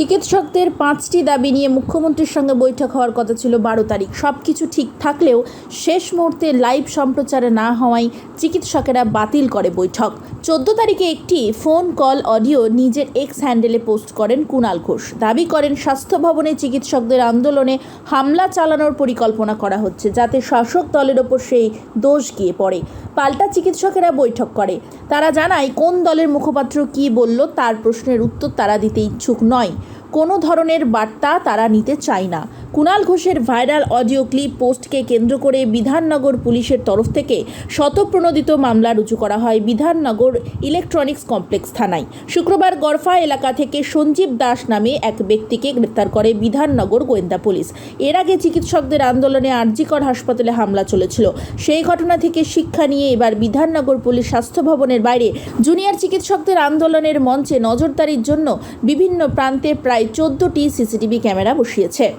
চিকিৎসকদের পাঁচটি দাবি নিয়ে মুখ্যমন্ত্রীর সঙ্গে বৈঠক হওয়ার কথা ছিল বারো তারিখ। সব কিছু ঠিক থাকলেও শেষ মুহূর্তে লাইভ সম্প্রচারে না হওয়ায় চিকিৎসকেরা বাতিল করে বৈঠক। চোদ্দ তারিখে একটি ফোন কল অডিও নিজের এক্স হ্যান্ডেলে পোস্ট করেন কুণাল ঘোষ। দাবি করেন, স্বাস্থ্য ভবনে চিকিৎসকদের আন্দোলনে হামলা চালানোর পরিকল্পনা করা হচ্ছে, যাতে শাসক দলের ওপর সেই দোষ গিয়ে পড়ে। পাল্টা চিকিৎসকেরা বৈঠক করে। তারা জানায়, কোন দলের মুখপাত্র কী বলল তার প্রশ্নের উত্তর তারা দিতে ইচ্ছুক নয়। কোনো ধরনের বার্তা তারা নিতে চায় না। কুণাল ঘোষের ভাইরাল অডিও ক্লিপ পোস্টকে কেন্দ্র করে বিধাননগর পুলিশের তরফ থেকে শতপ্রণোদিত মামলা রুজু করা হয় বিধাননগর ইলেকট্রনিক্স কমপ্লেক্স থানায়। শুক্রবার গরফা এলাকা থেকে সঞ্জীব দাস নামে এক ব্যক্তিকে গ্রেপ্তার করে বিধাননগর গোয়েন্দা পুলিশ। এর আগে চিকিৎসকদের আন্দোলনে আরজিকর হাসপাতালে হামলা চলেছিল। সেই ঘটনা থেকে শিক্ষা নিয়ে এবার বিধাননগর পুলিশ স্বাস্থ্য ভবনের বাইরে জুনিয়র চিকিৎসকদের আন্দোলনের মঞ্চে নজরদারির জন্য বিভিন্ন প্রান্তে প্রায় চোদ্দটি সিসিটিভি ক্যামেরা বসিয়েছে।